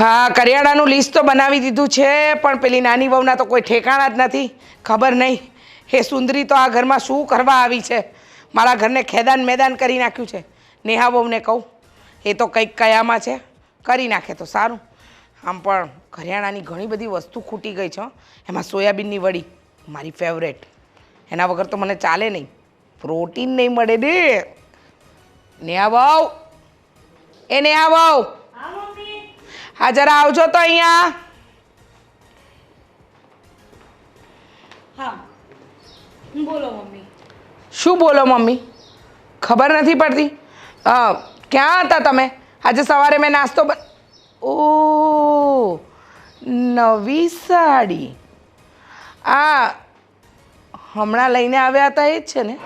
હા, કરિયાણાનું લિસ્ટ તો બનાવી દીધું છે, પણ પેલી નાની વહુના તો કોઈ ઠેકાણા જ નથી. ખબર નહીં. હે સુંદરી, તો આ ઘરમાં શું કરવા આવી છે? મારા ઘરને ખેદાન મેદાન કરી નાખ્યું છે. નેહા વહુને કહું, એ તો કંઈક કયામાં છે. કરી નાખે તો સારું. આમ પણ કરિયાણાની ઘણી બધી વસ્તુ ખૂટી ગઈ છે એમાં સોયાબીનની વડી, મારી ફેવરેટ એના વગર તો મને ચાલે નહીં. પ્રોટીન નહીં મળે ને. નેહા વહુ, એ નેહા વહુ. હા જરા આવજો તો અહીંયા. હા. બોલો મમ્મી. શું બોલો મમ્મી? ખબર નથી પડતી? ક્યાં હતા તમે? આજે સવારે મેં નાસ્તો ઓ નવી સાડી. આ હમણાં લઈને આવ્યા હતા એ જ છે ને?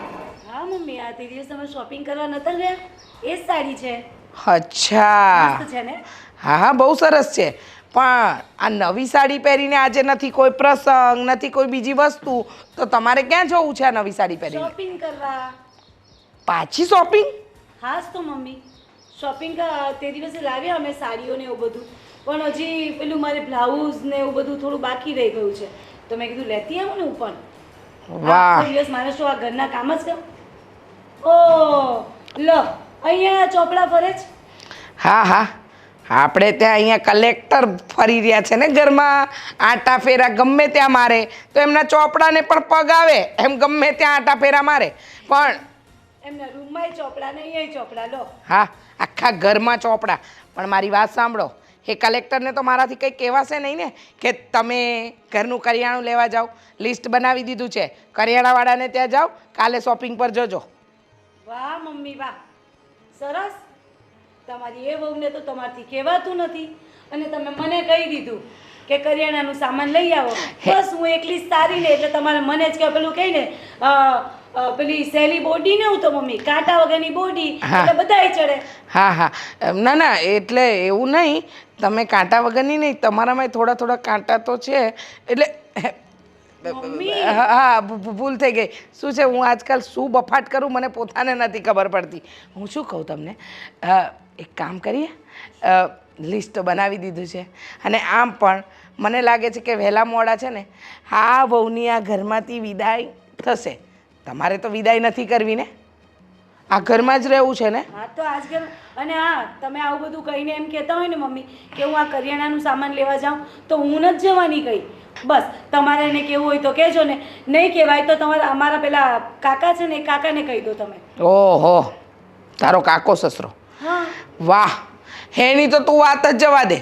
હા મમ્મી આ તે દિવસ અમે શોપિંગ કરવા નતા ગયા. એ જ સાડી છે. અચ્છા. હા હા બહુ સરસ છે. પણ આ નવી સાડી પહેરીને આજે નથી કોઈ પ્રસંગ નથી કોઈ બીજી વસ્તુ તો તમારે ક્યાં જવું છે આ નવી સાડી પહેરીને? શોપિંગ કરવા. પાછી શોપિંગ? હાસ તો મમ્મી. શોપિંગ તે દિવસે લાવ્યા અમે સાડીઓ ને એવું બધું. પણ હજી પેલું મારે બ્લાઉઝ ને એવું બધું થોડું બાકી રહી ગયું છે. તો મેં કીધું લેતી આવું ને હું પણ વાહ દિવસ મારે શું આ ઘરના કામ જ કર ઓ લો. અહીંયા ચોપડા ફરે છે? હા હા. આપણે ત્યાં અહીંયા કલેક્ટર ફરી રહ્યા છે ને ઘરમાં. આટા ફેરા ગમે ત્યાં મારે. તો એમના ચોપડાને પણ પગ આવે. એમ ગમે ત્યાં આટા ફેરા મારે. પણ એમના રૂમમાં ચોપડા ને અહીંયા ચોપડા. લો. હા આખા ઘરમાં ચોપડા. પણ મારી વાત સાંભળો. એ કલેક્ટરને તો મારાથી કંઈ કહેવાશે નહીં ને કે તમે ઘરનું કરિયાણું લેવા જાઓ. લિસ્ટ બનાવી દીધું છે. કરિયાણાવાળાને ત્યાં જાઓ. કાલે શોપિંગ પર જજો. વાહ મમ્મી વાહ. સરસ. તમારી એ વહુને તો તમારથી કહેવાતું નથી. અને તમે મને કહી દીધું કે કરિયાણાનું સામાન લઈ આવો. બસ હું એકલી સારી ને એટલે તમારે મને જ કે પેલું કહી ને પેલી સહેલી બોડી ને હું તો મમ્મી કાંટા વગરની બોડી બધા એટલે બધાય ચડે. હા હા. ના ના એટલે એવું નહીં. તમે કાંટા વગરની નહીં તમારામાં થોડા થોડા કાંટા તો છે. એટલે હા ભૂલ થઈ ગઈ. શું છે હું આજકાલ શું બફાટ કરું મને પોતાને નથી ખબર પડતી. હું શું કહું તમને? એક કામ કરીએ. લિસ્ટ બનાવી દીધું છે. અને આમ પણ મને લાગે છે કે વહેલા મોડા છે ને હા વહુની આ ઘરમાંથી વિદાય થશે. તમારે તો વિદાય નથી કરવી ને? આ ઘરમાં જ રહેવું છે ને? હા તો આજકાલ અને હા તમે આવું બધું કહીને એમ કહેતા હોય ને મમ્મી કે હું આ કરિયાણાનું સામાન લેવા જાઉં તો હું નથી જવાની કઈ. બસ તમારે એને કેવું હોય તો કહેજો ને. નહીં કહેવાય તો તમારા અમારા પેલા કાકા છે ને એ કાકાને કહી દો તમે. ઓહો તારો કાકો સસરો. હા. વાહ હેની તો તું વાત જ જવા દે.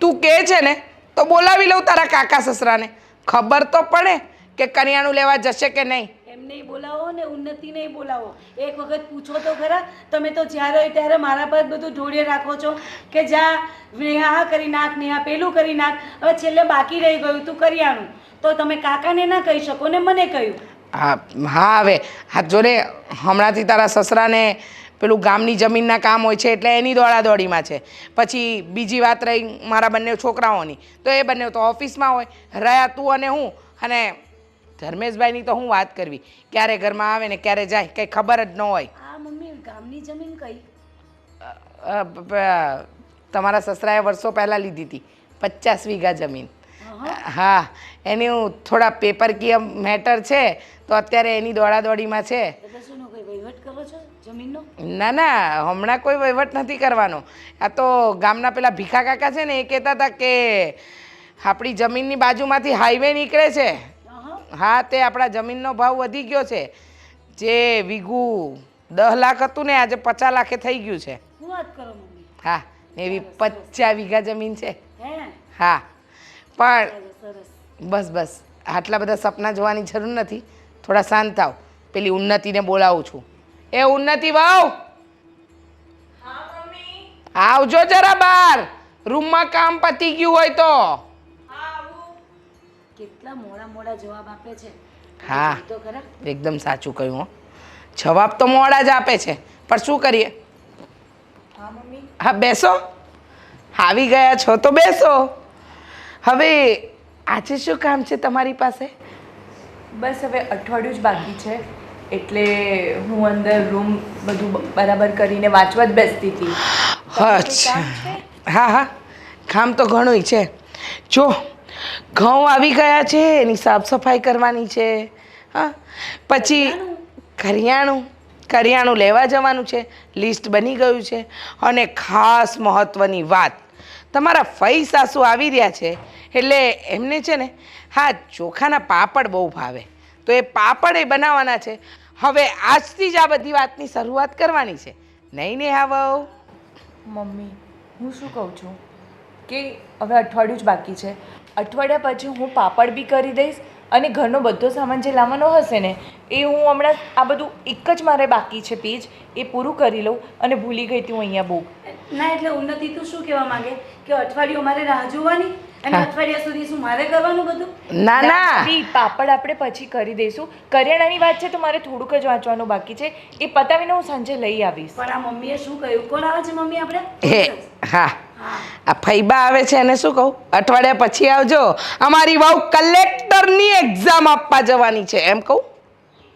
તું કહે છે ને તો બોલાવી લઉં તારા કાકા સસરાને. ખબર તો પડે કે કરિયાણું લેવા જશે કે નહીં. એમને બોલાવો ને ઉન્નતિને બોલાવો. એક વખત પૂછો તો ખરા, તમે તો જ્યારે હોય ત્યારે મારા પર બધું ઢોળીએ રાખો છો કે જા નેહા કરી નાખ, નેહા પેલું કરી નાખ. હવે છેલ્લે બાકી રહી ગયું તું કરિયાણું. તો તમે કાકાને ના કહી શકો ને મને કહ્યું. હા હા, હવે. હા, જો ને, હમણાંથી તારા સસરાને પેલું ગામની જમીનના કામ હોય છે એટલે એની દોડાદોડીમાં છે. પછી બીજી વાત રહી મારા બંને છોકરાઓની. તો એ બંને તો ઓફિસમાં હોય. રહ્યા તું અને હું. અને ધર્મેશભાઈની તો હું વાત કરવી. ક્યારે ઘરમાં આવે ને ક્યારે જાય કંઈ ખબર જ ન હોય. આ મમ્મી ગામની જમીન કઈ? તમારા સસરાએ વર્ષો પહેલાં લીધી હતી પચાસ વીઘા જમીન. હા એની હું થોડા પેપર કી મેટર છે તો અત્યારે એની દોડાદોડીમાં છે. ના ના હમણાં કોઈ વહીવટ નથી કરવાનો. આ તો ગામના પેલા ભીખા કાકા છે ને એ કહેતા હતા કે આપણી જમીનની બાજુમાંથી હાઈવે નીકળે છે. હા તે આપણા જમીનનો ભાવ વધી ગયો છે. જે વીઘું દસ લાખ હતું ને આજે પચાસ લાખે થઈ ગયું છે. શું વાત કરો મમ્મી? હા એવી પચાસ વીઘા જમીન છે. હા? પણ બસ બસ આટલા બધા સપના જોવાની જરૂર નથી. થોડા શાંત થાવ પેલી ઉન્નતિને બોલાવું છું. એ ઉન્નતિ વાવ! આવજો જરા બહાર રૂમમાં કામ પતી ગયું હોય તો. કેટલા મોડા મોડા જવાબ આપે છે? હા તો ખરા. એકદમ સાચું કહ્યું હો. જવાબ તો મોડા જ આપે છે પણ શું કરીએ? હા મમ્મી? હા બેસો. આવી ગયા છો તો બેસો. હવે આજે શું કામ છે તમારી પાસે? બસ હવે અઠવાડિયું જ બાકી છે એટલે હું અંદર રૂમ બધું બરાબર કરીને વાંચવા જ બેસતી હતી. અચ્છા હા હા. કામ તો ઘણુંય છે. જો ઘઉં આવી ગયા છે એની સાફ સફાઈ કરવાની છે. હા. પછી કરિયાણું. કરિયાણું. લેવા જવાનું છે. લિસ્ટ બની ગયું છે. અને ખાસ મહત્ત્વની વાત તમારા ફઈ સાસુ આવી રહ્યા છે એટલે એમને છે ને હા ચોખાના પાપડ બહુ ભાવે. તો એ પાપડ એ બનાવવાના છે. હવે આજથી જ આ બધી વાતની શરૂઆત કરવાની છે. નહીં ને હા વહુ? મમ્મી હું શું કહું છું? કે હવે અઠવાડિયું જ બાકી છે. અઠવાડિયા પછી હું પાપડ બી કરી દઈશ અને ઘરનો બધો સામાન જે લાવવાનો હશે ને એ હું હમણાં આ બધું એક જ મારે બાકી છે પેજ એ પૂરું કરી લઉં અને ભૂલી ગઈ હતી હું અહીંયા બહુ. ના એટલે ઉન્નતિ તું શું કહેવા માંગે? કે અઠવાડિયું મારે રાહ જોવાની અને અઠવાડિયા સુધી શું મારે કરવાનું બધું? ના. ના પાપડ આપણે પછી કરી દઈશું. કરિયાણાની વાત છે તો મારે થોડુંક જ વાંચવાનું બાકી છે. એ પતાવીને હું સાંજે લઈ આવીશ. પણ આ મમ્મીએ શું કહ્યું? કોણ આવે છે મમ્મી આપણે? હા હા. આ ફૈબા આવે છે એને શું કહું? અઠવાડિયા પછી આવજો. અમારી વહુ કલેક્ટરની એક્ઝામ આપવા જવાની છે. એમ કહું?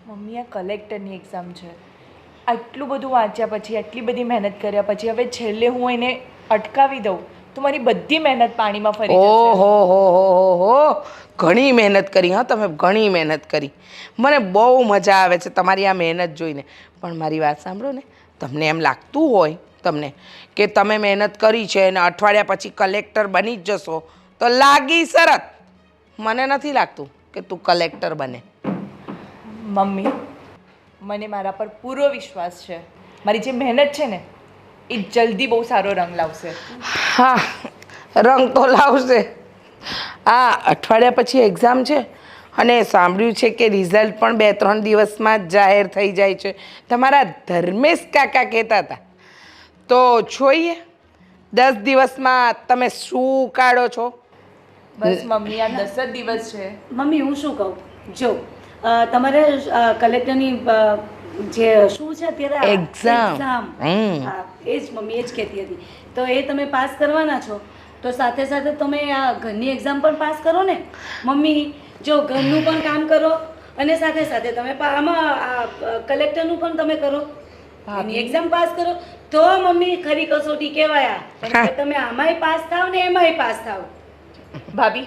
મમ્મી આ કલેક્ટરની એક્ઝામ છે. આટલું બધું વાંચ્યા પછી આટલી બધી મહેનત કર્યા પછી હવે છેલ્લે હું એને અટકાવી દઉં તો મારી બધી મહેનત પાણીમાં ફરી ઓહો હો હો હો હો. ઘણી મહેનત કરી હા તમે ઘણી મહેનત કરી. મને બહુ મજા આવે છે તમારી આ મહેનત જોઈને. પણ મારી વાત સાંભળો ને તમને એમ લાગતું હોય તમને કે તમે મહેનત કરી છે અને અઠવાડિયા પછી કલેક્ટર બની જ જશો તો લાગી શરત. મને નથી લાગતું કે તું કલેક્ટર બને. મમ્મી મને મારા પર પૂરો વિશ્વાસ છે. મારી જે મહેનત છે ને એ જલ્દી બહુ સારો રંગ લાવશે. હા રંગ તો લાવશે. આ અઠવાડિયા પછી એક્ઝામ છે અને સાંભળ્યું છે કે રિઝલ્ટ પણ બે ત્રણ દિવસમાં જ જાહેર થઈ જાય છે. તમારા ધર્મેશ કાકા કહેતા હતા. તો જોઈએ. દસ દિવસમાં તમે શું કાઢો છો? બસ મમ્મી આ દસ જ દિવસ છે. મમ્મી હું શું કહું? જો તમારે કલેક્ટરની જે શું છે અત્યારે? એક્ઝામ હા એ જ મમ્મી એ જ કહેતી હતી. તો એ તમે પાસ કરવાના છો. તો સાથે સાથે તમે આ ઘરની એક્ઝામ પણ પાસ કરો ને? મમ્મી જો ઘરનું પણ કામ કરો અને સાથે સાથે તમે આમાં આ કલેક્ટરનું પણ તમે કરો. એની એક્ઝામ પાસ કરો તો મમ્મી ખરી કસોટી કહેવાય. તમે આમાંય પાસ થાવ ને એમાંય પાસ થાવ. ભાભી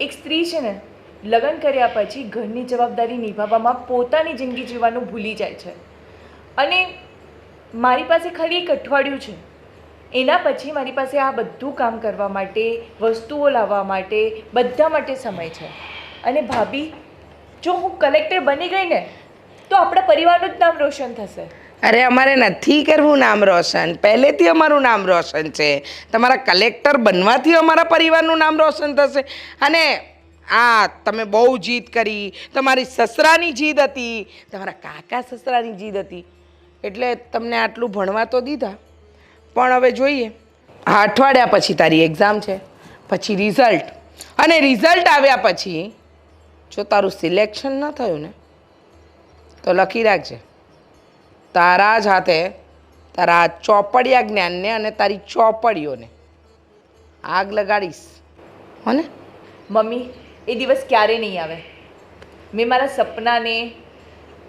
એક સ્ત્રી છે ને લગ્ન કર્યા પછી ઘરની જવાબદારી નિભાવવામાં પોતાની જિંદગી જીવવાનું ભૂલી જાય છે. અને મારી પાસે ખાલી એક અઠવાડિયું છે. એના પછી મારી પાસે આ બધું કામ કરવા માટે વસ્તુઓ લાવવા માટે બધા માટે સમય છે. અને ભાભી જો હું કલેક્ટર બની ગઈ ને તો આપણા પરિવારનું જ નામ રોશન થશે. અરે, અમારે નથી કરવું નામ રોશન. પહેલેથી અમારું નામ રોશન છે. તમારા કલેક્ટર બનવાથી અમારા પરિવારનું નામ રોશન થશે. અને આ તમે બહુ જીદ કરી. તમારી સસરાની જીદ હતી. તમારા કાકા સસરાની જીદ હતી. એટલે તમને આટલું ભણવા તો દીધા. પણ હવે જોઈએ. આ અઠવાડિયા પછી તારી એક્ઝામ છે. પછી રિઝલ્ટ અને રિઝલ્ટ આવ્યા પછી જો તારું સિલેક્શન ન થયું ને, તો લખી રાખજે. તારા જ હાથે તારા ચોપડિયા જ્ઞાનને અને તારી ચોપડીઓને આગ લગાડીશ. હો ને મમ્મી એ દિવસ ક્યારે નહીં આવે? મેં મારા સપનાને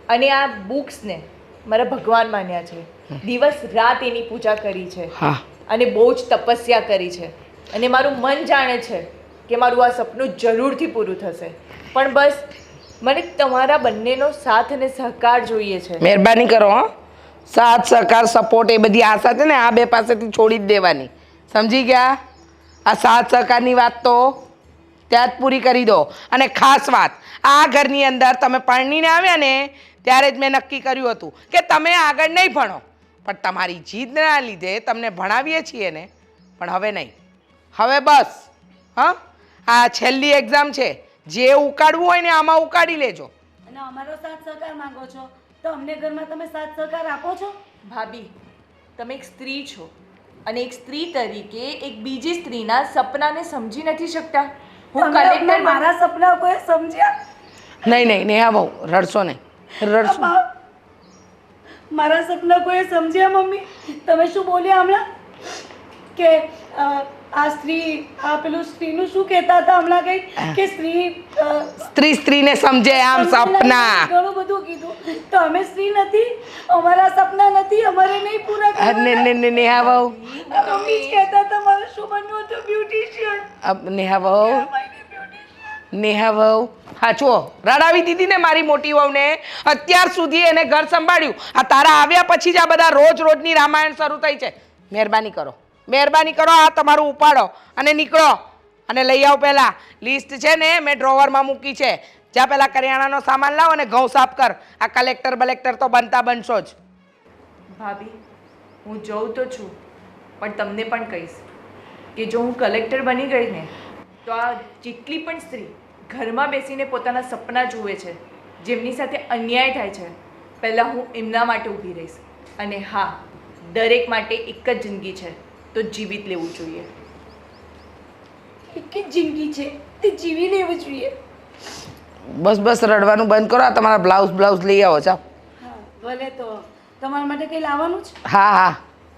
અને આ બુક્સને મારા ભગવાન માન્યા છે. દિવસ રાત એની પૂજા કરી છે. હા. અને બહુ જ તપસ્યા કરી છે. અને મારું મન જાણે છે કે મારું આ સપનું જરૂરથી પૂરું થશે. પણ બસ મને તમારા બંનેનો સાથ અને સહકાર જોઈએ છે. મહેરબાની કરો, હો. સાથ, સહકાર સપોર્ટ એ બધી આશા છે ને આ બે પાસેથી છોડી જ દેવાની. સમજી ગયા? આ સાથ, સહકારની વાત તો ત્યાં જ પૂરી કરી દો. અને ખાસ વાત, આ ઘરની અંદર તમે પરણીને આવ્યા ને, ત્યારે જ મેં નક્કી કર્યું હતું કે તમે આગળ નહીં ભણો. પણ તમારી જીદના લીધે તમને ભણાવીએ છીએ ને, પણ હવે નહીં. હવે બસ, હા? આ છેલ્લી એક્ઝામ છે. જે ઉકાળવું હોય ને આમાં ઉકાળી લેજો. અને અમારો સાથ સહકાર માંગો છો. તો અમને ઘરમાં તમે સાથ સહકાર આપો છો? ભાભી તમે એક સ્ત્રી છો અને એક સ્ત્રી તરીકે એક બીજી સ્ત્રીના સપનાને સમજી નથી શકતા. હું કલેક્ટર મારા સપના કોઈ સમજ્યા? નહીં નહીં નેહા બહુ રડશો નહીં. રડશો. મારા સપના કોઈ સમજ્યા મમ્મી? તમે શું બોલ્યા હમણાં? કે આ સ્ત્રી આ પેલું સ્ત્રીનું શું કહેતા હતા હમણાં કઈ કે સ્ત્રી સ્ત્રી સ્ત્રીને સમજે આમ સપના. ઘણું બધું કીધું. તો અમે સ્ત્રી નથી અમારા સપના નથી અમારે નહીં પૂરા કરવા ને ને નેહા બહુ મમ્મી કહેતા હતા મારે શું બનવું હતું બ્યુટિશિયન. અબ નેહા બહુ નેહા વહુ. હા જુઓ રડાવી દીધી ને મારી મોટી વહુને અત્યાર સુધી એને ઘર સંભાળ્યું. આ તારા આવ્યા પછી જ આ બધા રોજ રોજની રામાયણ શરૂ થઈ છે. મહેરબાની કરો. મહેરબાની કરો, આ તમારું ઉપાડો. અને નીકળો. અને લઈ આવો પહેલાં. લિસ્ટ છે ને મેં ડ્રોવરમાં મૂકી છે. જા પહેલાં કરિયાણાનો સામાન લાવ અને ઘઉં સાફ કર. આ કલેક્ટર બલેક્ટર તો બનતા બનશો જ. ભાભી, હું જઉં તો છું, પણ તમને પણ કહીશ કે જો હું કલેક્ટર બની ગઈ ને, તો આ જેટલી પણ સ્ત્રી ઘરમાં બેસીને પોતાના સપના જુએ છે, જેમની સાથે અન્યાય થાય છે, પહેલાં હું એમના માટે ઊભી રહીશ. અને હા, દરેક માટે એક જ જિંદગી છે. તો જીવિત લેવું જોઈએ. એક જ જિંદગી છે તે જીવી લેવું જોઈએ. બસ બસ રડવાનું બંધ કરો આ તમારા બ્લાઉઝ બ્લાઉઝ લઈ આવો ચા હા ભલે તો. તમારા માટે કંઈ લાવવાનું છે? હા હા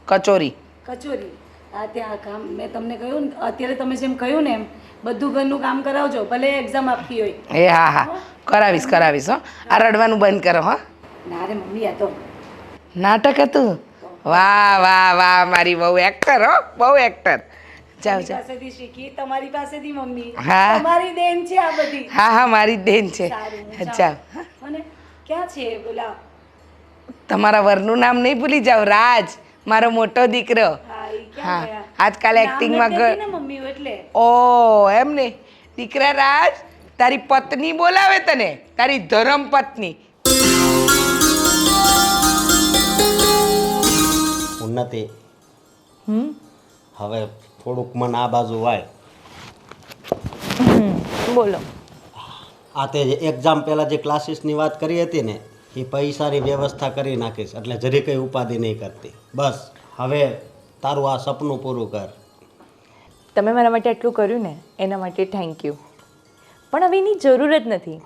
કચોરી. કચોરી. આ ત્યાં કામ મેં તમને કહ્યું ને અત્યારે તમે જેમ કહ્યું ને એમ બધું ઘરનું કામ કરાવજો ભલે એક્ઝામ આપતી હોય. એ હા હા. કરાવીશ કરાવીશ હો. આ રડવાનું બંધ કરો હા. ના રે મમ્મી આ તો નાટક હતું. વાહ વાહ વાહ મારી બહુ એક્ટર હો બહુ એક્ટર જાઓ જાઓ. પાસેથી શીખી તમારી પાસેથી મમ્મી. હા. તમારી દેન છે આ બધી. હા હા મારી દેન છે. જાઓ. અને ક્યાં છે બોલા તમારા વરનું નામ નહીં ભૂલી જાઓ રાજ મારો મોટો દીકરો. હા આજકાલ એક્ટિંગમાં ઓ એમ ને. દીકરા રાજ તારી પત્ની બોલાવે તને તારી ધરમ પત્ની. ઉન્નતિ હવે થોડુંક મન આ બાજુ વાય. બોલો. આ તે એક્ઝામ પહેલાં જે ક્લાસીસની વાત કરી હતી ને એ પૈસાની વ્યવસ્થા કરી નાખીશ એટલે જરી કંઈ ઉપાધિ નહીં કરતી. બસ હવે તારું આ સપનું પૂરું કર. તમે મારા માટે આટલું કર્યું ને એના માટે થેન્ક યુ પણ હવે એની જરૂર જ નથી.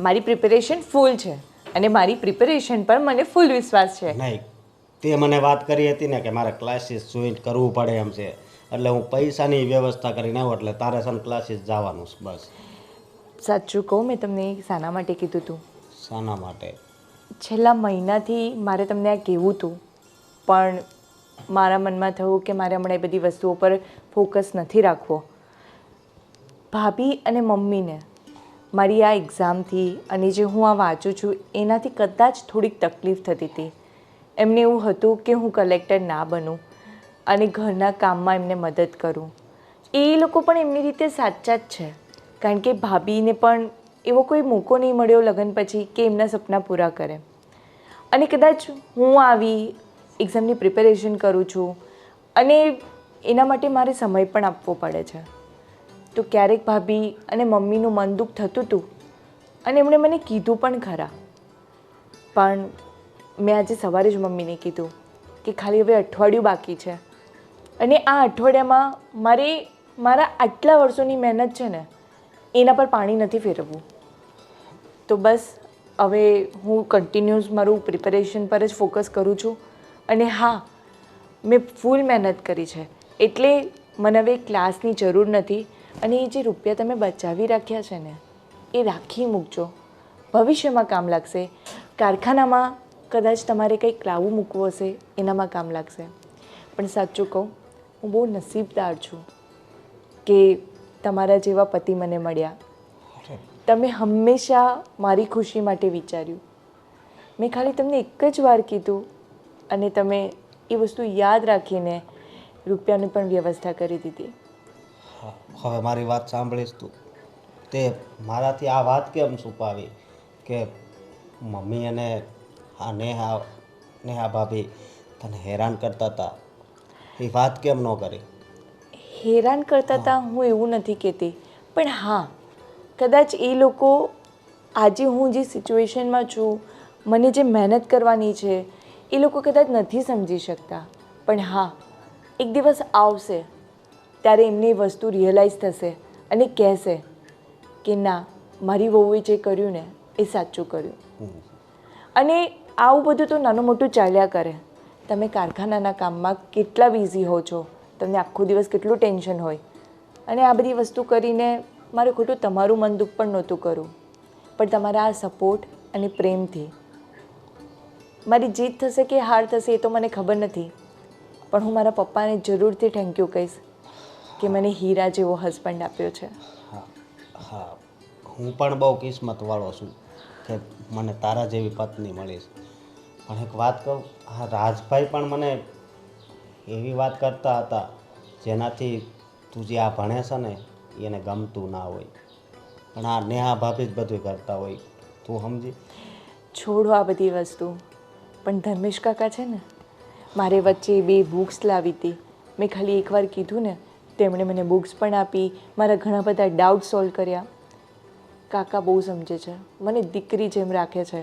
મારી પ્રિપેરેશન ફૂલ છે અને મારી પ્રિપેરેશન પર મને ફૂલ વિશ્વાસ છે. નહીં. તે મને વાત કરી હતી ને કે મારે ક્લાસીસ જોઈન્ટ કરવું પડે એમ છે. એટલે હું પૈસાની વ્યવસ્થા કરીને આવું એટલે તારે સન ક્લાસીસ જવાનું છે બસ. સાચું કહું મેં તમને શાના માટે કીધું હતું શાના માટે? છેલ્લા મહિનાથી મારે તમને આ કહેવું હતું પણ મારા મનમાં થયું કે મારે હમણાં એ બધી વસ્તુઓ પર ફોકસ નથી રાખવો. ભાભી અને મમ્મીને મારી આ એક્ઝામથી અને જે હું આ વાંચું છું એનાથી કદાચ થોડીક તકલીફ થતી હતી. એમને એવું હતું કે હું કલેક્ટર ના બનું અને ઘરના કામમાં એમને મદદ કરું. એ લોકો પણ એમની રીતે સાચા જ છે. કારણ કે ભાભીને પણ એવો કોઈ મોકો નહીં મળ્યો લગ્ન પછી કે એમના સપના પૂરા કરે. અને કદાચ હું આવી એક્ઝામની પ્રિપેરેશન કરું છું અને એના માટે મારે સમય પણ આપવો પડે છે. તો ક્યારેક ભાભી અને મમ્મીનું મન દુઃખ થતું હતું અને એમણે મને કીધું પણ ખરા. પણ મેં આજે સવારે જ મમ્મીને કીધું કે ખાલી હવે અઠવાડિયું બાકી છે. અને આ અઠવાડિયામાં મારે, મારા આટલા વર્ષોની મહેનત છે ને, એના પર પાણી નથી ફેરવવું. તો બસ, હવે હું કન્ટિન્યુઅસ મારું પ્રિપેરેશન પર જ ફોકસ કરું છું. અને હા, મેં ફૂલ મહેનત કરી છે. એટલે મને હવે ક્લાસની જરૂર નથી. અને એ જે રૂપિયા તમે બચાવી રાખ્યા છે ને, એ રાખી મૂકજો. ભવિષ્યમાં કામ લાગશે. કારખાનામાં કદાચ તમારે કંઈક લાવું મૂકવું હશે એનામાં કામ લાગશે. પણ સાચું કહું હું બહુ નસીબદાર છું કે તમારા જેવા પતિ મને મળ્યા. તમે હંમેશા મારી ખુશી માટે વિચાર્યું. મેં ખાલી તમને એક જ વાર કીધું અને તમે એ વસ્તુ યાદ રાખીને રૂપિયાની પણ વ્યવસ્થા કરી દીધી. હવે મારી વાત સાંભળીશ તું. તે મારાથી આ વાત કેમ છુપાવી? કે મમ્મી અને આ નેહા નેહા ભાભી તને હેરાન કરતા હતા એ વાત કેમ ન કરી? હેરાન કરતા હતા હું. એવું નથી કહેતી. પણ હા કદાચ એ લોકો આજે હું જે સિચ્યુએશનમાં છું મને જે મહેનત કરવાની છે એ લોકો કદાચ નથી સમજી શકતા. પણ હા એક દિવસ આવશે ત્યારે એમની વસ્તુ રિયલાઇઝ થશે અને કહેશે કે ના મારી વહુએ જે કર્યું ને એ સાચું કર્યું. અને આવું બધું તો નાનું મોટું ચાલ્યા કરે. તમે કારખાનાના કામમાં કેટલા બિઝી હો છો? તમને આખો દિવસ કેટલું ટેન્શન હોય? અને આ બધી વસ્તુ કરીને મારે ખોટું તમારું મન દુઃખ પણ નહોતું કરવું. પણ તમારા આ સપોર્ટ અને પ્રેમથી મારી જીત થશે કે હાર થશે એ તો મને ખબર નથી. પણ હું મારા પપ્પાને જરૂરથી થેન્ક યુ કહીશ કે મને હીરા જેવો હસબન્ડ આપ્યો છે. હા હા. હું પણ બહુ કિસ્મતવાળો છું. કે મને તારા જેવી પત્ની મળી છે. પણ એક વાત કહું, આ રાજભાઈ પણ મને એવી વાત કરતા હતા, જેનાથી તું જે આ ભણે છે ને, એને ગમતું ના હોય. પણ આ નેહા ભાભી જ બધું કરતા હોય. તું સમજી? છોડો આ બધી વસ્તુ. પણ ધર્મેશ કાકા છે ને, મારે વચ્ચે બે બુક્સ લાવી હતી. મેં ખાલી એકવાર કીધું ને, તેમણે મને બુક્સ પણ આપી, મારા ઘણા બધા ડાઉટ સોલ્વ કર્યા. કાકા બહુ સમજે છે. મને દીકરી જેમ રાખે છે.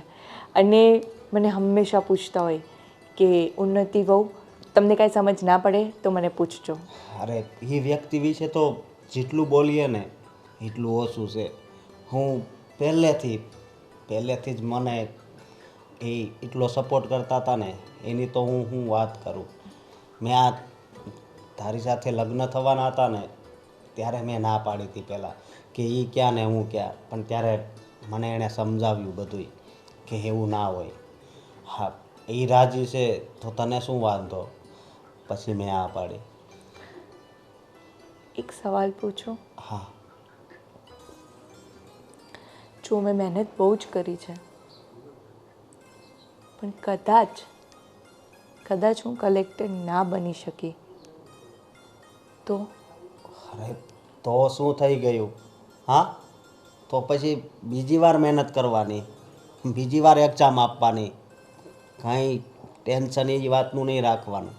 અને મને હંમેશા પૂછતા હોય કે, ઉન્નતિ બહુ તમને કાંઈ સમજ ના પડે તો મને પૂછજો. અરે, એ વ્યક્તિ વિશે તો જેટલું બોલીએ ને, એટલું ઓછું છે. હું પહેલેથી પહેલેથી જ મને એ એટલો સપોર્ટ કરતા હતા ને, એની તો હું હું વાત કરું. મેં આ તારી સાથે લગ્ન થવાના હતા ને, ત્યારે મેં ના પાડી હતી પહેલાં. કે એ ક્યાં ને હું ક્યાં. પણ ત્યારે મને એણે સમજાવ્યું બધુંય કે એવું ના હોય. હા એ રાજી છે તો તને શું વાંધો? પછી મેં આ પાડી. એક સવાલ પૂછો? હા. જો મેં મહેનત બહુ જ કરી છે પણ કદાચ કદાચ હું કલેક્ટર ના બની શકી. તો? અરે તો શું થઈ ગયું? હા? તો પછી બીજી વાર મહેનત કરવાની. બીજી વાર એક્ઝામ આપવાની. કાંઈ ટેન્શન એ વાતનું નહીં રાખવાનું.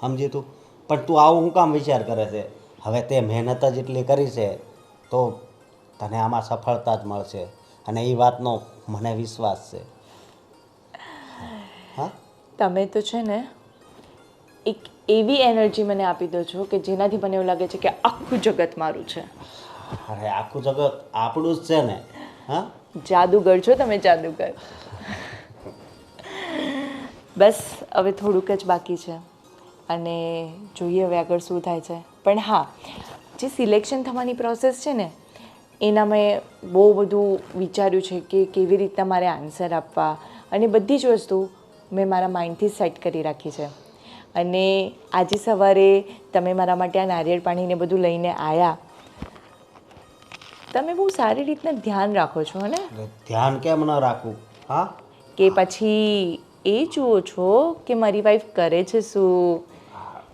સમજી તું? પણ તું આવું હું કામ વિચાર કરે છે? હવે તે મહેનત જ એટલી કરી છે, તો તને આમાં સફળતા જ મળશે. અને એ વાતનો મને વિશ્વાસ છે. હા? તમે તો છે ને એક એવી એનર્જી મને આપી દો છો કે જેનાથી મને એવું લાગે છે કે આખું જગત મારું છે. અરે, આખું જગત આપણું જ છે ને. હા? જાદુગર છો તમે, જાદુગર. બસ, હવે થોડુંક જ બાકી છે. અને જોઈએ હવે આગળ શું થાય છે. પણ હા, જે સિલેક્શન થવાની પ્રોસેસ છે ને એના મેં બહુ બધું વિચાર્યું છે કે કેવી રીતના મારે આન્સર આપવા. અને બધી જ વસ્તુ મેં મારા માઇન્ડથી સેટ કરી રાખી છે. અને આજે સવારે તમે મારા માટે આ નારિયેળ પાણીને બધું લઈને આવ્યા તમે બહુ સારી રીતના ધ્યાન રાખો છો ને? ધ્યાન કેમ ન રાખવું હા? કે પછી એ જુઓ છો કે મારી વાઈફ કરે છે શું?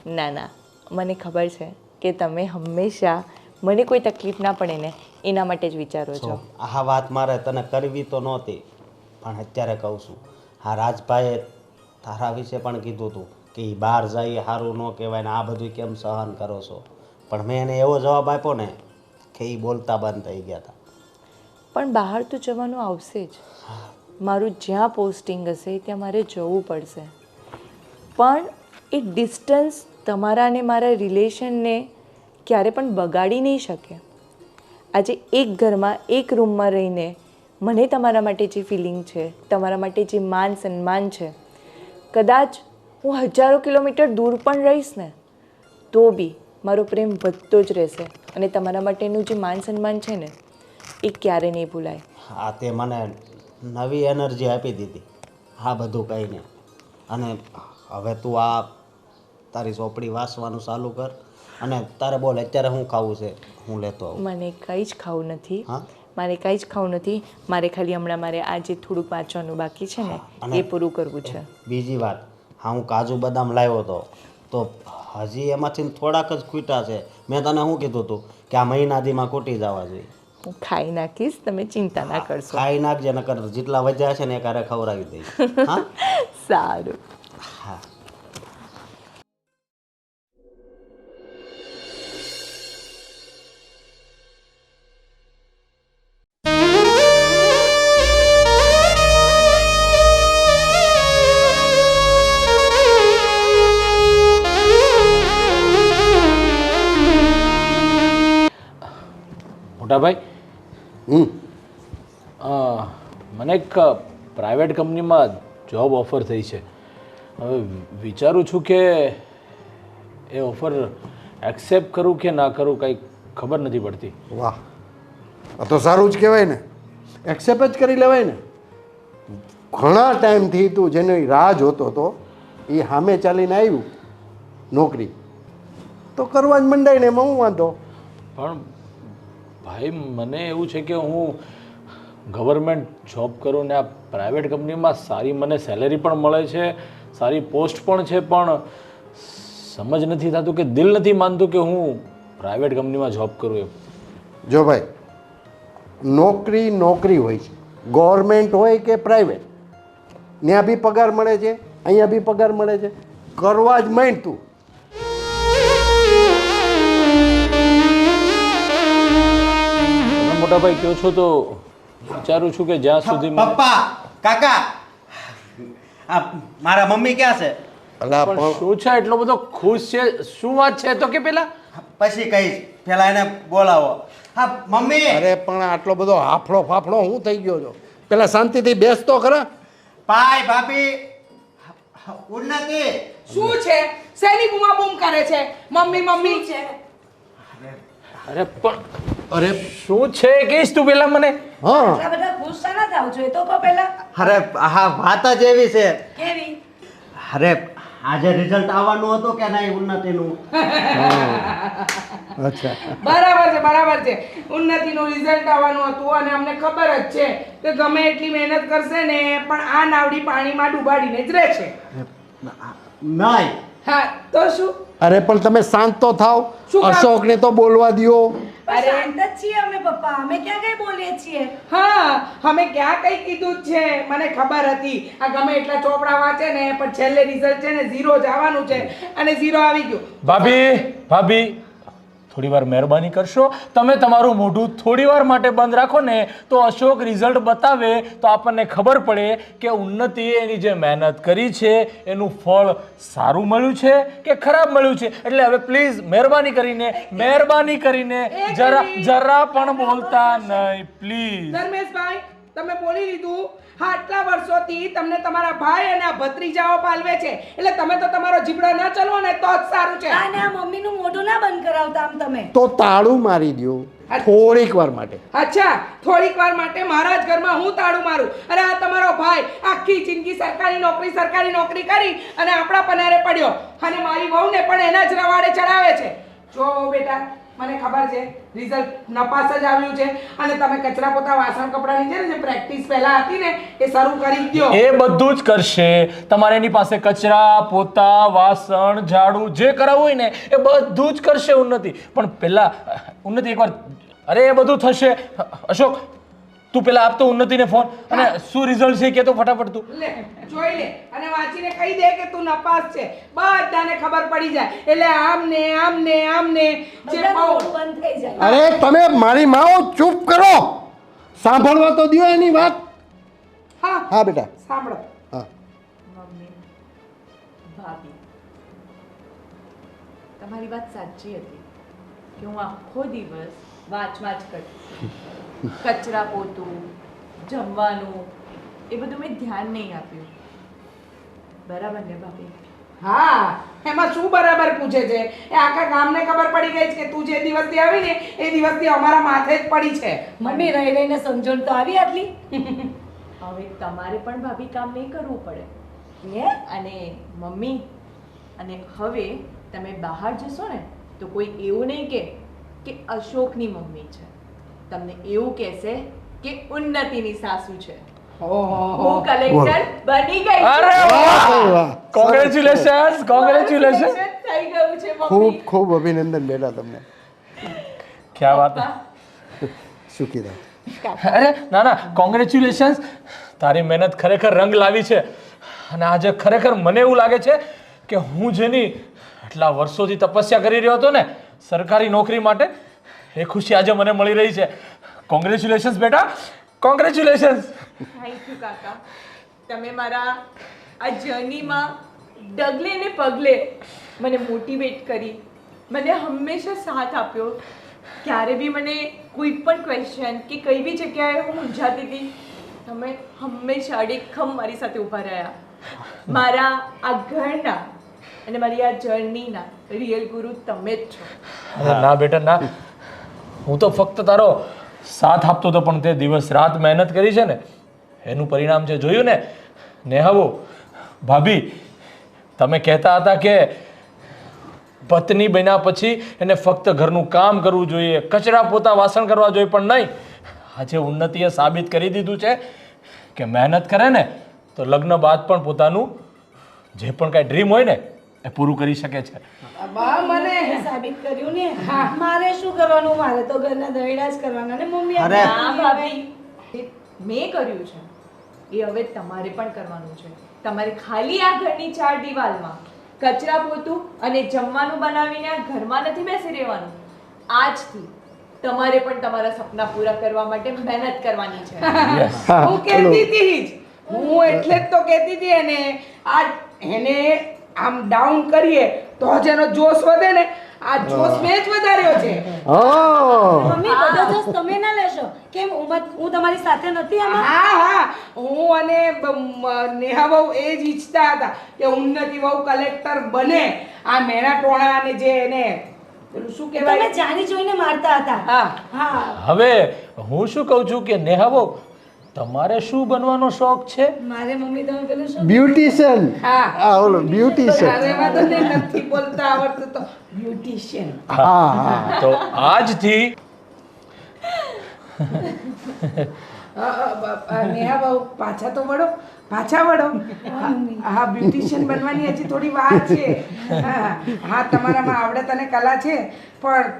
ના ના. મને ખબર છે કે તમે હંમેશા મને કોઈ તકલીફ ના પડે ને એના માટે જ વિચારો છો. આ વાત મારે તને કરવી તો નહોતી પણ અત્યારે કહું છું. હા રાજભાઈએ તારા વિશે પણ કીધું હતું કે એ બહાર જાય સારું ન કહેવાય ને આ બધું કેમ સહન કરો છો? પણ મેં એને એવો જવાબ આપ્યો ને કે એ બોલતા બંધ થઈ ગયા હતા પણ બહાર તો જવાનું આવશે જ. મારું જ્યાં પોસ્ટિંગ હશે ત્યાં મારે જવું પડશે. પણ એ ડિસ્ટન્સ તમારા અને મારા રિલેશનને ક્યારે પણ બગાડી નહીં શકે. આજે એક ઘરમાં એક રૂમમાં રહીને મને તમારા માટે જે ફિલિંગ છે, તમારા માટે જે માન સન્માન છે, કદાચ હું હજારો કિલોમીટર દૂર પણ રહીશ ને, તો બી મારો પ્રેમ વધતો જ રહેશે અને તમારા માટેનું જે માન સન્માન છે ને એ ક્યારે નહીં ભૂલાય. આ તે મને નવી એનર્જી આપી દીધી આ બધું કંઈ નહીં અને હવે તું આ તારી ચોપડી વાંચવાનું ચાલુ કર અને તારે બોલ અત્યારે હું ખાવું છે હું લેતો આવું. મને કંઈ જ ખાવું નથી. મારે કંઈ જ ખાવું નથી. મારે ખાલી હમણાં મારે આ જે થોડુંક વાંચવાનું બાકી છે ને એ પૂરું કરવું છે. બીજી વાત હા હું કાજુ બદામ લાવ્યો હતો તો હજી એમાંથી થોડાક જ ખૂટ્યા છે. મેં તને શું કીધું હતું કે આ મહિનાદીમાં ખૂટી જવા જોઈએ. હું ખાઈ નાખીશ તમે ચિંતા ના કરશો. ખાઈ નાખજે નકર જેટલા વધ્યા છે ને એ કારે ખવડાવી દઈશ. હા? સારું. હા. મોટાભાઈ? હમ. મને એક પ્રાઇવેટ કંપનીમાં જોબ ઓફર થઈ છે. હવે વિચારું છું કે એ ઓફર એક્સેપ્ટ કરું કે ના કરું કંઈ ખબર નથી પડતી. વાહ. આ તો સારું જ કહેવાય ને. એક્સેપ્ટ જ કરી લેવાય ને. ઘણા ટાઈમથી તું જેની રાહ જોતો હતો એ સામે ચાલીને આવ્યું નોકરી. તો કરવા જ મંડાય ને એમાં હું વાંધો? પણ ભાઈ, મને એવું છે કે હું ગવર્મેન્ટ જોબ કરું ને આ પ્રાઇવેટ કંપનીમાં સારી મને સેલેરી પણ મળે છે, સારી પોસ્ટ પણ છે, પણ સમજ નથી થતું કે, દિલ નથી માનતું કે હું પ્રાઇવેટ કંપનીમાં જોબ કરું એમ. જો ભાઈ, નોકરી નોકરી હોય છે. ગવર્મેન્ટ હોય કે પ્રાઇવેટ ત્યાં બી પગાર મળે છે, અહીંયા બી પગાર મળે છે. કરવા જ માંડ તું. તમે મોટા ભાઈ કહો છો તો? વિચારું છું કે જ્યાં સુધી પપ્પા કાકા આ મારા મમ્મી ક્યાં છે? અલા પણ પણ શું છે? એટલો બધો ખુશ છે? શું વાત છે? તો કે પેલા? પછી કહીશ. પેલા એને બોલાવો. હા મમ્મી! અરે પણ આટલો બધો હાફળો ફાફડો હું થઈ ગયો છો? પેલા શાંતિથી બેસતો ખરા. પાય ભાભી. ઉન્નતિ. શું છે? શેની બૂમા બૂમ કરે છે? Mummy mummy. છે? અરે પણ અરે શું છે? કેસ તું પેલા મને? હા. બધા ખુશ ના થાવ છો એ તો કહો પેલા. અરે હા વાત જ એવી છે. કેવી? અરે આજે રિઝલ્ટ આવવાનું હતું કે નહીં ઉન્નતિનું? અચ્છા. બરાબર છે બરાબર છે. ઉન્નતિનું રિઝલ્ટ આવવાનું હતું અને અમને ખબર જ છે કે ગમે એટલી મહેનત કરશે ને પણ આ નાવડી પાણીમાં ડૂબાડીને જ રહેશે. નહીં. હા તો શું? અરે પણ તમે શાંત તો થાવ શું કામ? અશોકને તો બોલવા દો શાંત જ છીએ અમે પપ્પા. અમે ક્યાં કઈ બોલીએ છીએ? હા અમે ક્યાં કઈ કીધું જ છે? મને ખબર હતી. આ ગમે એટલા ચોપડા વાંચે ને પણ છેલ્લે રિઝલ્ટ છે ને ઝીરો જ આવવાનું છે. અને ઝીરો આવી ગયું. ભાભી ભાભી થોડી વાર મહેરબાની કરશો. તમે તમારું મોઢું થોડીવાર માટે બંધ રાખો ને તો અશોક રિઝલ્ટ બતાવે તો આપણને ખબર પડે કે ઉન્નતિએ એની જે મહેનત કરી છે એનું ફળ સારું મળ્યું છે કે ખરાબ મળ્યું છે? એટલે હવે પ્લીઝ મહેરબાની કરીને મહેરબાની કરીને જરા જરા પણ બોલતા નહીં પ્લીઝ. ધર્મેશભાઈ તમે બોલી લીધું. આટલા વર્ષોથી તમને તમારા ભાઈ અને આ ભત્રીજાઓ પાલવે છે. એટલે તમે તો તમારો જીબડો ન ચલો ને તો જ સારું છે. અને આ મમ્મીનું મોઢું ના બંધ કરાવતા આમ તમે. તો તાળું મારી દ્યો. થોડીક વાર માટે. અચ્છા થોડીક વાર માટે મારા જ ઘરમાં હું તાળું મારું? અરે આ તમારો ભાઈ આખી જિંદગી સરકારી નોકરી સરકારી નોકરી કરી અને આપણા પનારે પડ્યો. અને મારી વહુને પણ એના જ રવાડે ચડાવે છે. જો બેટા મને ખબર છે રિઝલ્ટ નપાસ જ આવ્યું છે. અને તમે કચરા પોતા વાસણ કપડાની છે ને જે પ્રેક્ટિસ પહેલા હતી ને, એ શરૂ કરી દો એ બધું જ કરશે. તમારે એની પાસે કચરા પોતા, વાસણ, ઝાડુ જે કરાવવું હોય ને, એ બધું જ કરશે ઉન્નતિ. પણ પહેલા ઉન્નતિ એકવાર, અરે એ બધું થશે. અશોક તું પેલા આપતો ઉન્નતિને ફોન અને શું રિઝલ્ટ છે કે તો ફટાફટ તું. લે જોઈ લે. અને વાંચીને કહી દે કે તું નપાસ છે. બધાને ખબર પડી જાય. એટલે આમ ને આમ ને આમ ને બંધ થઈ જાય. અરે તમે મારી માઓ ચૂપ કરો. સાંભળવા તો દિયો એની વાત. હા. હા બેટા. સાંભળો. હા. મમ્મી ભાભી તમારી વાત સાચી હતી કે હું આખો દિવસ વાંચ વાંચ કરતી કચરા પોતું જમવાનું એ બધું મેં ધ્યાન નહીં આપ્યું. બરાબર ને ભાભી? હા એમાં શું બરાબર પૂછે છે? એ આખા ગામને ખબર પડી ગઈ છે કે તું જે દિવસથી આવી ને એ દિવસથી અમારા માથે જ પડી છે. મમ્મી રહી રહીને સમજણ તો આવી આટલી? હવે તમારે પણ ભાભી કામ નહીં કરવું પડે. અને મમ્મી અને હવે તમે બહાર જશો ને તો કોઈ એવું નહીં કે કે અશોકની મમ્મી છે. તમને એવું કહેશે કે ઉન્નતિની સાસુ છે. હું કલેક્ટર બની ગઈ અરે વાહ! વાહ કોંગ્રેચ્યુલેશન કોંગ્રેચ્યુલેશન થઈ ગયું છે ખૂબ મમ્મી. ખૂબ અભિનંદન બેટા તમને. ક્યાં વાત સુખી રહો અરે ના ના કોંગ્રેચ્યુલેશન્સ તારી મહેનત ખરેખર રંગ લાવી છે. અને આજે ખરેખર મને એવું લાગે છે કે હું જેની આટલા વર્ષોથી તપસ્યા કરી રહ્યો હતો ને સરકારી નોકરી માટે એ ખુશી આજે મને મળી રહી છે. કોંગ્રેચ્યુલેશન્સ બેટા. કોંગ્રેચ્યુલેશન્સ થેન્ક યુ કાકા. તમે મારા આ જર્નીમાં ડગલે ને પગલે મને મોટિવેટ કરી. મને હંમેશા સાથ આપ્યો. ક્યારે બી મને કોઈ પણ ક્વેશ્ચન કે કઈ બી જગ્યાએ હું મૂંઝાતી હતી, તમે હંમેશા અડીખમ મારી સાથે ઊભા રહ્યા. મારા આ ઘરના અને મારી આ જર્નીના રિયલ ગુરુ તમે જ છો. ના બેટા, ના. હું તો ફક્ત તારો સાથ આપતો હતો, પણ તે દિવસ રાત મહેનત કરી છે ને, એનું પરિણામ છે જોયું ને નેહાવો ભાભી, તમે કહેતા હતા કે પત્ની બન્યા પછી એને ફક્ત ઘરનું કામ કરવું જોઈએ, કચરા પોતા વાસણ કરવા જોઈએ, પણ નહીં. આજે ઉન્નતિએ સાબિત કરી દીધું છે કે મહેનત કરે ને, તો લગ્ન બાદ પણ પોતાનું જે પણ કાંઈ ડ્રીમ હોય ને એ પૂરું કરી શકે છે. બા મને સાબિત કર્યું ને. મારે શું કરવાનું? મારે તો ઘરના દહીડા જ કરવાના ને મમ્મી અરે. ભાભી. મેં કર્યું છે. એ હવે તમારે પણ કરવાનું છે. તમારે ખાલી આ ઘરની ચાર દિવાલમાં કચરા પોતું અને જમવાનું બનાવીને આ ઘરમાં નથી બેસી રહેવાનું. આજથી તમારે પણ તમારા સપના પૂરા કરવા માટે મહેનત કરવાની છે. હું કહેતી હતી જ. હું એટલે જ તો કહેતી હતી એને આ એને આમ ડાઉન કરીએ તો જ એનો જોશ વધે ને. આ જોશ મેં જ વધાર્યો છે. મમ્મી બધો જોશ તમે ના લેશો. કેમ હું હું તમારી સાથે નથી આમાં? હા હા. હું અને નેહા બહુ એ જ ઈચ્છતા હતા કે ઉન્નતિ બહુ કલેક્ટર બને. આ મેણા ટોણા અને જે એને શું તમે કહેવાય? જાણી જોઈને મારતા હતા. હા. હા. હવે હું શું કહું છું કે નેહાબો તમારે શું બનવાનો શોખ છે? મારે મમ્મી તમે પેલું શું બ્યુટીશિયન. હા. ઓલો બ્યુટીશિયન. નહીં, નથી બોલતા આવડતું તો બ્યુટીશિયન. હા હા. તો આજથી નેહા બહુ પાછા તો વળો. પાછા વળો. હા બ્યુટિશિયન બનવાની હજી થોડી વાર છે. હા હા તમારામાં આવડત અને કલા છે પણ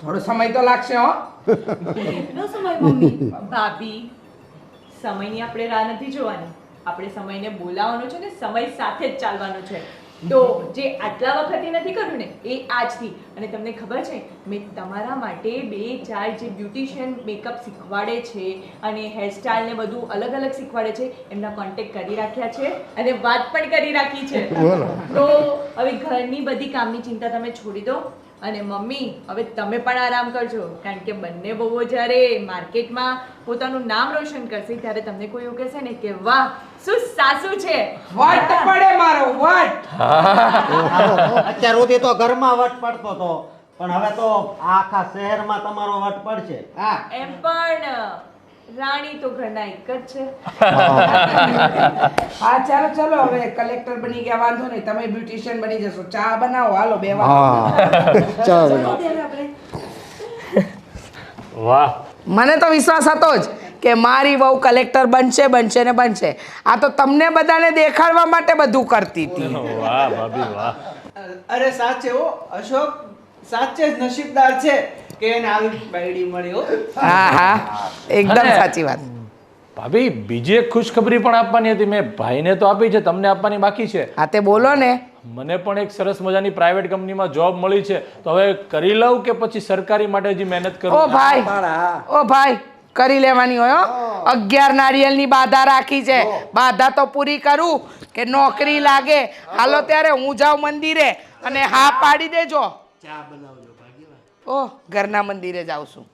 થોડો સમય તો લાગશે હો. કેટલો સમય મમ્મી? ભાભી. સમયની આપણે રાહ નથી જોવાની. આપણે સમયને બોલાવવાનો છે ને સમય સાથે જ ચાલવાનો છે. તો જે આટલા વખતે નથી કર્યું ને એ આજથી. અને તમને ખબર છે મેં તમારા માટે બે ચાર જે બ્યુટિશિયન મેકઅપ શીખવાડે છે અને હેરસ્ટાઇલ ને બધું અલગ અલગ શીખવાડે છે એમના કોન્ટેક્ટ કરી રાખ્યા છે અને વાત પણ કરી રાખી છે. તો હવે ઘરની બધી કામની ચિંતા તમે છોડી દો. અને મમ્મી હવે તમે પણ આરામ કરજો કારણ કે બંને બહુઓ જ્યારે માર્કેટમાં પોતાનું નામ રોશન કરશે ત્યારે તમને કોઈ એવું કહેશે ને કે વાહ શું સાસુ છે? વટ પડે મારો વટ! અત્યાર સુધી તો ઘરમાં વટ પડતો હતો પણ હવે તો આખા શહેરમાં તમારો વટ પડશે. હા એમ પણ. રાણી તો ઘરના એક જ છે. હા ચાલો ચાલો હવે કલેક્ટર બની ગયા વાંધો નહીં. તમે બ્યુટિશિયન બની જશો. ચા બનાવો. હાલો બે વાર. હા. ચાલો. વાહ. મને તો વિશ્વાસ હતો જ કે મારી વહુ કલેક્ટર બનશે બનશે ને બનશે. આ તો તમને બધાને દેખાડવા માટે બધું કરતી હતી. વાહ ભાભી વાહ. અરે સાચે હો. અશોક સાચે જ નસીબદાર છે. કે એને આવી બાયડી મળ્યો હા. હા એકદમ સાચી વાત. ભાભી બીજી એક ખુશખબરી પણ આપવાની હતી. મેં ભાઈને તો આપી છે તમને આપવાની બાકી છે. હા તે બોલો ને. મને પણ એક સરસ મજાની પ્રાઇવેટ કંપનીમાં જોબ મળી છે. તો હવે કરી લઉં કે પછી સરકારી માટે હજી મહેનત ઓ ભાઈ ઓ ભાઈ કરી લેવાની હોય હો. અગિયાર નારિયેલની બાધા રાખી છે. બાધા તો પૂરી કરું કે નોકરી લાગે. હાલો ત્યારે હું જાઉં મંદિરે અને હા પાડી દેજો. ઓ ઘરના મંદિરે જ આવશું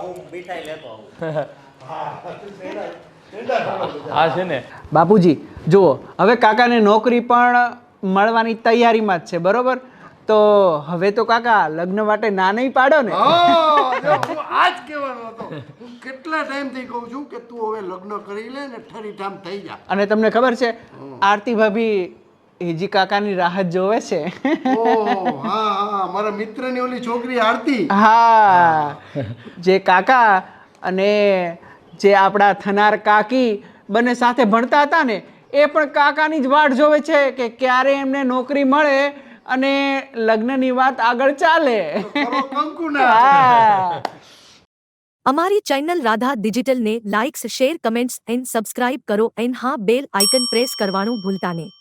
હું મીઠાઈ લેતો હા છે ને. બાપુજી જુઓ હવે કાકાને નોકરી પણ મળવાની તૈયારીમાં જ છે બરોબર? તો હવે તો કાકા લગ્ન માટે ના નહીં પાડો ને. આજ કહેવાનો હતો. હું કેટલા ટાઈમથી કહું છું કે તું હવે લગ્ન કરી લે ને ઠરી ઠામ થઈ જા. અને તમને ખબર છે આરતી ભાભી હેજી કાકાની રાહત જોવે છે. હા હા મારા મિત્રની ઓલી છોકરી આરતી. હા. જે કાકા અને જે આપણા થનાર કાકી બંને સાથે ભણતા હતા ને એ પણ કાકાની જ વાટ જોવે છે કે ક્યારે એમને નોકરી મળે અને લગ્નની વાત આગળ ચાલે. અમારી channel Radha ડિજિટલને likes share comments and subscribe કરો એન્ડ હા બેલ આઇકન પ્રેસ કરવાનું ભૂલતા નહીં.